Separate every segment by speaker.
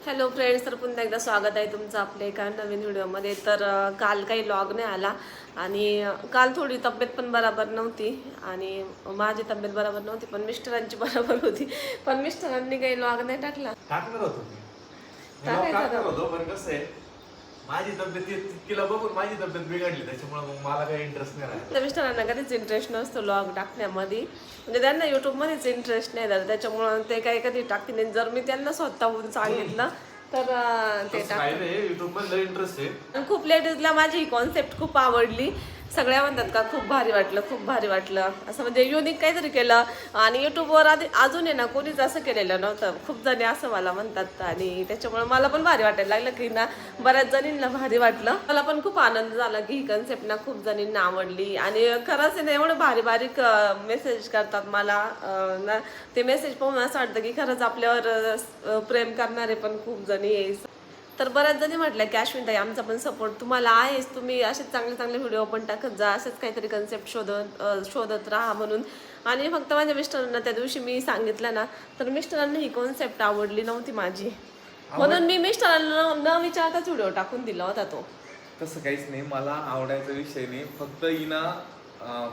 Speaker 1: Hello friends तर पुन्हा एकदा स्वागत आहे तुमचं आपल्या एका नवीन व्हिडिओमध्ये. तर काल काही लॉग नाही आला आणि काल थोडी तब्येत पण बरोबर नव्हती आणि माझी तब्येत बरोबर नव्हती पण मिस्टरांची बरोबर होती. पण मिस्टरांनी काही लॉग नाही टाकला.
Speaker 2: टाकणार होतो
Speaker 1: टाकायचं
Speaker 2: माझी तब्येत ती- तिला बघून माझी तब्येत बिघडली त्याच्यामुळे मग मला काही इंटरेस्ट नाही राहिला.
Speaker 1: तर मिस्टरांना कधीच इंटरेस्ट नसतो लॉग टाकण्यामध्ये. म्हणजे त्यांना युट्यूबमध्येच इंटरेस्ट नाही तर त्याच्यामुळं ते काही कधी टाकते नाही. जर मी त्यांना स्वतःहून सांगितलं तर ते
Speaker 2: तसं
Speaker 1: टाक
Speaker 2: काही नाही युट्यूबमध्ये इंटरेस्ट आहे.
Speaker 1: खूप लेडीजला माझी ही कॉन्सेप्ट खूप आवडली. सगळ्या म्हणतात का खूप भारी वाटलं खूप भारी वाटलं. असं म्हणजे युनिक काहीतरी केलं. आणि युट्यूबवर आधी अजून आहे ना कोणीच असं केलेलं नव्हतं. खूप जणी असं मला म्हणतात. आणि त्याच्यामुळे मला पण भारी वाटायला लागलं की ना बऱ्याच जणींना भारी वाटलं. मला पण खूप आनंद झाला की ही कन्सेप्ट ना खूप जणींना आवडली. आणि खरंच आहे ना एवढं भारी बारीक मेसेज करतात मला. ना ते मेसेज पाहून असं वाटतं की खरंच आपल्यावर प्रेम करणारे पण खूप जणी आहे तर बऱ्याच जणी म्हटलं की अश्विनताई आमचा पण सपोर्ट तुम्हाला आहेच. तुम्ही असेच चांगले चांगले व्हिडिओ पण टाकत जा. असेच काहीतरी कन्सेप्ट शोधत शोधत राहा म्हणून. आणि फक्त माझ्या मिस्टरांना त्या दिवशी मी सांगितलं ना तर मिस्टरांना ही कॉन्सेप्ट आवडली नव्हती माझी. म्हणून मी मिस्टरांना न विचारताच व्हिडिओ टाकून दिला होता तो.
Speaker 3: तसं काहीच नाही. मला आवडायचा विषय नाही. फक्त हिना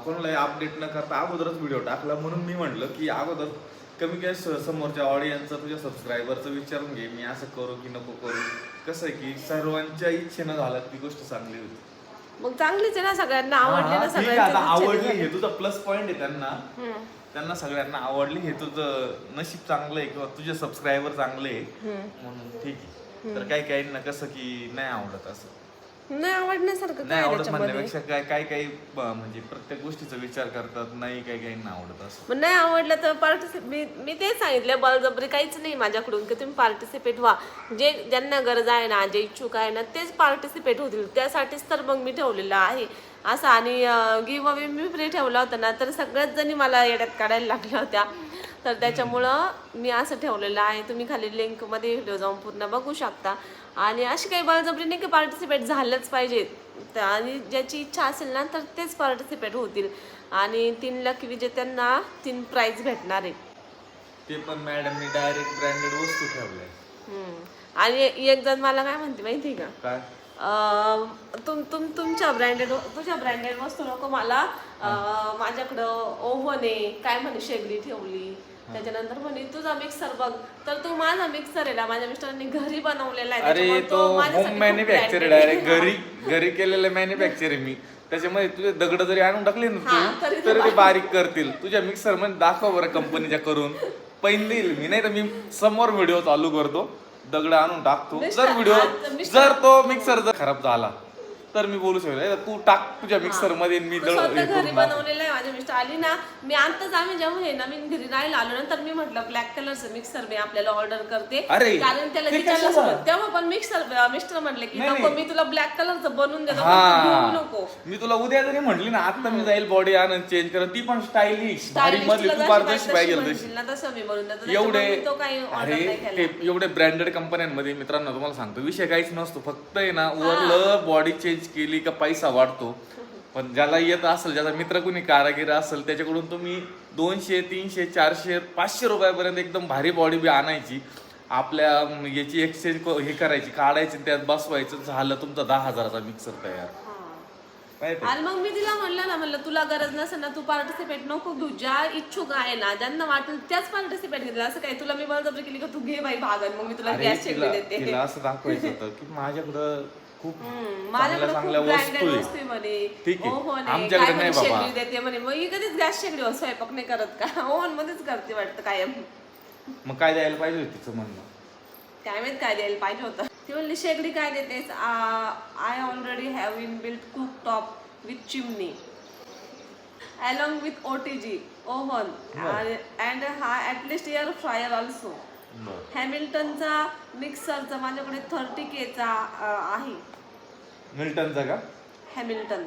Speaker 3: कोणालाही अपडेट न करता अगोदरच व्हिडिओ टाकला म्हणून मी म्हटलं की अगोदर कमी काय समोरच्या ऑडियन्सचं तुझ्या सबस्क्रायबरचं विचारून घे. मी असं करू की नको करू. कसं आहे की सर्वांच्या इच्छेनं झालं ती गोष्ट चांगली होती.
Speaker 1: मग चांगलीच आहे ना सगळ्यांना. आवडली
Speaker 3: हा,
Speaker 1: ना
Speaker 3: ठीक आहे, आता
Speaker 1: सगळ्यांच्या
Speaker 3: आवडली हे तुझा प्लस पॉइंट आहे त्यांना. त्यांना सगळ्यांना आवडली. हे तुझं नशीब चांगलं आहे किंवा तुझे सबस्क्रायबर चांगले आहे. म्हणून ठीक आहे. तर काही काही ना कसं की नाही आवडत असं.
Speaker 1: नाही आवडण्यासारखं
Speaker 3: नाही
Speaker 1: काय
Speaker 3: आवडत
Speaker 1: त्याच्यामध्ये?
Speaker 3: म्हणण्यापेक्षा काय काय काही म्हणजे प्रत्येक गोष्टीचा विचार करतात नाही काही काही ना आवडत असं.
Speaker 1: मग नाही आवडलं तर पार्टिसिपेट मी मी तेच सांगितलं बळजबरी काहीच नाही माझ्याकडून की तुम्ही पार्टिसिपेट व्हा. जे ज्यांना गरज आहे ना जे इच्छुक आहे ना तेच पार्टिसिपेट होतील. त्यासाठीच तर मग मी ठेवलेलं आहे. असं आणि गिव अवे मी फ्री ठेवला होता ना तर सगळ्याच जणी मला येड्यात काढायला लागल्या होत्या. तर त्याच्यामुळं मी असं ठेवलेलं आहे. तुम्ही खाली लिंकमध्ये व्हिडिओ जाऊन पूर्ण बघू शकता. आणि अशी काही बळजबरी नाही की पार्टिसिपेट झालंच पाहिजे. आणि ज्याची इच्छा असेल ना तर तेच पार्टिसिपेट होतील. आणि तीन लाख विजेत्यांना तीन प्राइज भेटणार आहे.
Speaker 3: ते पण मॅडमनी डायरेक्ट ब्रँडेड वस्तू ठेवल्या.
Speaker 1: आणि एक जण मला काय म्हणते माहिती का?
Speaker 3: काय?
Speaker 1: अं, तुम तुम तुमच्या ब्रँडेड तुझ्या ब्रँडेड वस्तू नको मला. माझ्याकडं ओव्हन आहे काय म्हणे शेगडी ठेवली? त्याच्यानंतर म्हणे तुझा मिक्सर बघ. तर तो माझा मिक्सर आहे ना माझ्या मिस्टरांनी घरी बनवलेला आहे.
Speaker 3: अरे तो मॅन्युफॅक्चर डायरेक्ट. घरी घरी केलेलं मॅन्युफॅक्चर आहे मी. त्याच्यामध्ये तुझे दगड जरी आणून टाकले ना
Speaker 1: हा,
Speaker 3: तू
Speaker 1: तरी ते बारीक.
Speaker 3: बारीक करतील. तुझ्या मिक्सरमध्ये दाखव बरं कंपनीच्या करून. पैन देईल मी. नाही तर मी समोर व्हिडिओ चालू करतो. दगड आणून टाकतो. जर व्हिडिओ जर तो मिक्सर जर खराब झाला तर मी बोलू शकतो "ए, तू टाक तुझ्या मिक्सरमध्ये मी दळ हे
Speaker 1: स्वतः घरी
Speaker 3: करून दाखव."
Speaker 1: बनवलेलं आहे माझ्या मिस्टर. आली ना मी आताच आम्ही जेव्हा हे नवीन घरी राहायला आलो ना तर मी म्हटलं ब्लॅक कलरचं मिक्सर मी आपल्याला ऑर्डर करते.
Speaker 3: अरे,
Speaker 1: कारण त्याला
Speaker 3: ते
Speaker 1: विचारलं
Speaker 3: कशाला?
Speaker 1: तेव्हा पण मिक्सर मिस्टर म्हटले की
Speaker 3: नाही,
Speaker 1: नको
Speaker 3: नाही.
Speaker 1: मी तुला ब्लॅक कलरचं बनवून देतो पण तू घेऊ
Speaker 3: हा
Speaker 1: नको.
Speaker 3: मी तुला उद्या जरी म्हटली ना आता मी जाईल बॉडी आणून चेंज करत ती पण स्टायलिश भारी
Speaker 1: Stylist
Speaker 3: मध्ये
Speaker 1: तुला
Speaker 3: तू
Speaker 1: जशी
Speaker 3: फार
Speaker 1: पाहिजे
Speaker 3: तशी
Speaker 1: म्हणशील ना तसं मी बनवून देतो
Speaker 3: एवढे
Speaker 1: त्याच्यामुळे मी तो काही ऑर्डर
Speaker 3: अरे
Speaker 1: नाही
Speaker 3: ते एवढे ब्रँडेड कंपन्यांमध्ये मित्रांनो तुम्हाला सांगतो विषय काहीच नसतो. फक्त आहे ना वरलं बॉडी चेंज केली का पैसा वाढतो. पण ज्याला येत असेल ज्याचा मित्र कुणी कारागीर असेल त्याच्याकडून तुम्ही दोनशे तीनशे चारशे पाचशे रुपयापर्यंत एकदम भारी बॉडी बी आणायची. आपल्या याची एक्सचेंज हे करायची काढायची त्यात बसवायचं. झालं तुमचा दहा हजाराचा मिक्सर तयार?
Speaker 1: आणि मग मी तिला म्हणलं ना म्हणलं तुला गरज नसेल ना तू पार्टिसिपेट नको घेऊ. ज्या इच्छुक आहे ना ज्यांना वाटेल त्याच पार्टिसिपेट घेतलं. असं काय तुला मी बळजबरी केली का तू घे बाई भागन मग मी तुला गॅस
Speaker 3: तिला
Speaker 1: देते.
Speaker 3: असं दाखवायचं होतं की माझ्याकडं खूप
Speaker 1: माझ्याकडे
Speaker 3: चांगल्या
Speaker 1: ब्रँडेड
Speaker 3: वस्तू
Speaker 1: आहे. म्हणे.
Speaker 3: ठीक आहे. आमच्याकडे
Speaker 1: काय म्हणे
Speaker 3: नाही बाबा.
Speaker 1: शेगडी देते म्हणे. मग ही कधीच गॅस शेगडी वर स्वयंपाक नाही करत का? ओव्हन मध्येच करते वाटतं कायम.
Speaker 3: मग काय द्यायला पाहिजे होतं तिचं म्हणणं?
Speaker 1: काय माहीत काय द्यायला पाहिजे होतं. ती म्हणली शेगडी काय देतेस? I already have in built cook top with chimney along with O T G oven and हा at least air fryer also हॅमिल्टनचा मिक्सरचा माझ्याकडे थर्टी केचा आहे.
Speaker 3: मिल्टनचा का?
Speaker 1: हॅमिल्टन.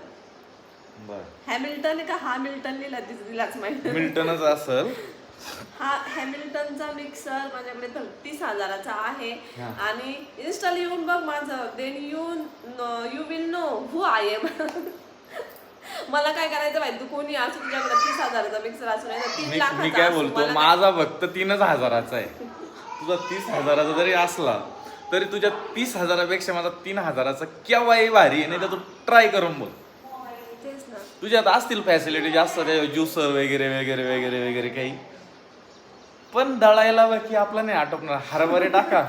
Speaker 3: बर.
Speaker 1: हॅमिल्टन का? हा मिल्टन लिहिला दिलाच माहिती
Speaker 3: मिल्टनच असेल.
Speaker 1: हा हॅमिल्टनचा मिक्सर माझ्याकडे तीस हजाराचा आहे. आणि इन्स्टॉल येऊन बघ माझं. Then you you will know who I am मला काय करायचं माहिती? तू कोणी असू तुझ्याकडे तीस हजाराचा मिक्सर असू नाही तीन
Speaker 3: मी काय. बोलतो? माझा फक्त तीनच हजाराचा आहे. तुझा तीस हजाराचा जरी असला तरी तुझ्या तीस हजारापेक्षा माझा तीन हजाराचा केव्हाही भारी आहे नाही तर तू ट्राय करून बघ. तुझ्यात असतील फॅसिलिटी जास्त ज्युसर वगैरे वगैरे वगैरे वगैरे काही. पण दळायला बाकी आपला नाही आटोपणार. हरभरे टाका.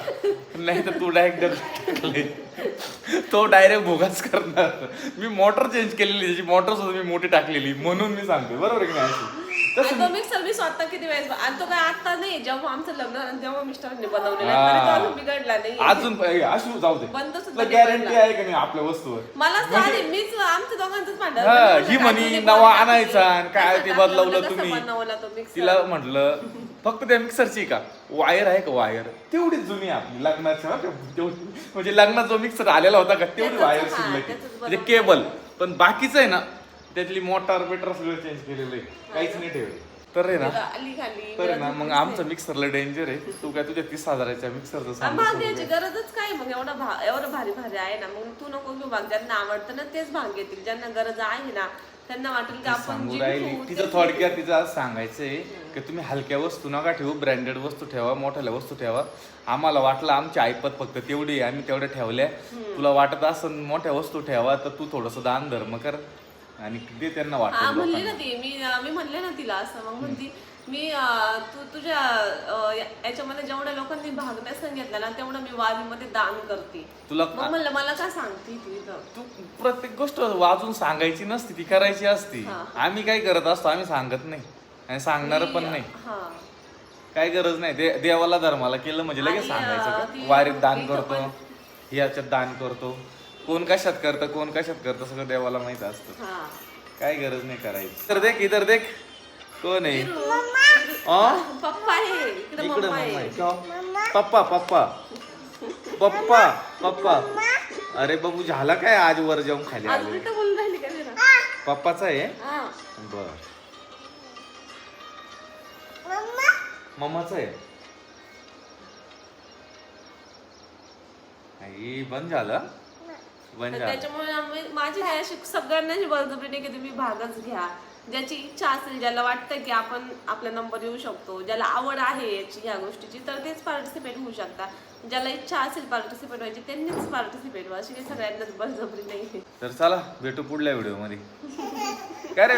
Speaker 3: नाही तर तू डायरेक्ट टाकले. तो डायरेक्ट भोगाच करणार. मी मोटर चेंज केलेली त्याची मोटर सुद्धा मी मोठी टाकलेली म्हणून मी सांगते बरोबर की नाही
Speaker 1: आणि तो मिक्सर मी स्वतः किती वेळेस आणि तो काय आता नाही जेव्हा आमचं लग्न तेव्हा मिस्टरांनी बनवलेला आहे. तरी तो अजून बिघडला नाही
Speaker 3: अजून ए, अशी जाऊ दे
Speaker 1: बंद सुद्धा
Speaker 3: तुला
Speaker 1: नाही
Speaker 3: गॅरंटी. आहे का नाही आपल्या वस्तूवर
Speaker 1: मला साधी मीच आमच्या दोघांचंच भांडण
Speaker 3: हा,
Speaker 1: झालं.
Speaker 3: ही म्हणी नवा आणायचा? आणि काय ते
Speaker 1: टाकलं,
Speaker 3: बदलवलं
Speaker 1: कसं
Speaker 3: तुम्ही
Speaker 1: बनवला तो मिक्सर
Speaker 3: तिला म्हटलं फक्त त्या मिक्सरची का वायर आहे का वायर तेवढीच जुनी आपली लग्नाची बरं का? तेवढी म्हणजे लग्नात जो मिक्सर आलेला होता का तेवढी
Speaker 1: त्याचंच,
Speaker 3: वायर
Speaker 1: हा,
Speaker 3: शिल्लक आहे.
Speaker 1: त्याचंच
Speaker 3: म्हणजे. केबल पण बाकीचं आहे ना त्यातली मोटार बिटर सगळं चेंज केलेलं आहे. काहीच नाही ठेवलं तर आहे ना.
Speaker 1: आली खाली.
Speaker 3: तर आहे ना मग आमचं मिक्सरला डेंजर आहे. तू काय तुझ्या तीस हजाराच्या मिक्सरचं सांगू
Speaker 1: भाग गरजच काय मग? एवढा भा एवढं भारी भारी आहे ना. मग तू नको घेऊ भाग ज्यांना आवडतं ना तेच भाग घेतील. ज्यांना गरज आहे ना त्यांना वाटेल की आपण
Speaker 3: सांगू
Speaker 1: जी
Speaker 3: राहिली.
Speaker 1: घेऊ
Speaker 3: तिचं
Speaker 1: तेच
Speaker 3: थोडक्यात तिचं आज सांगायचंय की तुम्ही हलक्या वस्तू नका ठेवू ब्रँडेड वस्तू ठेवा मोठ्याल्या वस्तू ठेवा. आम्हाला वाटलं आमची ऐपत फक्त तेवढी आहे. आम्ही तेवढ्या ठेवल्या. तुला वाटत असं मोठ्या वस्तू ठेवा तर तू थोडस दान धर्म कर. आणि ते त्यांना
Speaker 1: हा
Speaker 3: वाटत
Speaker 1: म्हणली ना ती. मी मी म्हणले ना तिला असं. मग म्हणती मी अं, तू तुझ्या अं, या- याच्यामध्ये जेवढ्या लोकांनी भाग नसेल घेतला ना तेवढं मी वारीमध्ये दान करते.
Speaker 3: तुला
Speaker 1: मग म्हणलं मला काय सांगते तू इथं?
Speaker 3: तू प्रत्येक गोष्ट वाजून सांगायची नसती ती करायची असती. आम्ही काय करत असतो आम्ही सांगत नाही. आणि सांगणार पण नाही.
Speaker 1: हा.
Speaker 3: काय गरज नाही. दे देवाला धर्माला केलं म्हणजे लगेच
Speaker 1: आणि,
Speaker 3: सांगायचं
Speaker 1: अं,
Speaker 3: का?
Speaker 1: ती-
Speaker 3: वारीत दान करतो याच्यात दान करतो. कोण कशात करतं कोण कशात करतं सगळं देवाला माहीत असतं.
Speaker 1: हा.
Speaker 3: काय गरज नाही करायची. तर देख इधर देख. कोण आहे? अं?
Speaker 1: पप्पा आहे. इकडे
Speaker 3: इकडे
Speaker 1: मम्मा
Speaker 3: मम्मा
Speaker 1: आहे.
Speaker 3: आहे. का? पप्पा पप्पा. पप्पा पप्पा. अरे बाबू झाला काय आज वर जाऊन खाली
Speaker 1: आज
Speaker 3: आले
Speaker 1: उलट बोलून राहिली का जरा?
Speaker 3: पप्पाचा आहे?
Speaker 1: हा.
Speaker 3: बर. मम्माचा आहे? आई बंद झालं.
Speaker 1: तर त्याच्यामुळे आम्ही माझी काय अशी सगळ्यांनाच बळजबरी नाही की तुम्ही भागच घ्या. ज्याची इच्छा असेल ज्याला वाटतं की आपण आपला नंबर येऊ शकतो ज्याला आवड आहे याची ह्या गोष्टीची तर तेच पार्टिसिपेट होऊ शकता. ज्याला इच्छा असेल पार्टिसिपेट व्हायची त्यांनीच पार्टिसिपेट व्हा. अशी काही सगळ्यांनाच बळजबरी नाही
Speaker 3: तर चला भेटू पुढल्या व्हिडिओमध्ये. काय रे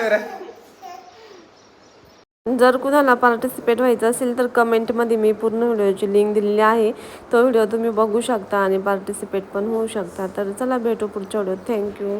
Speaker 1: जर कुणाला पार्टिसिपेट व्हायचं असेल तर कमेंटमध्ये मी पूर्ण व्हिडिओची लिंक दिलेली आहे. तो व्हिडिओ तुम्ही बघू शकता आणि पार्टिसिपेट पण होऊ शकता. तर चला भेटू पुढच्या व्हिडिओ थँक्यू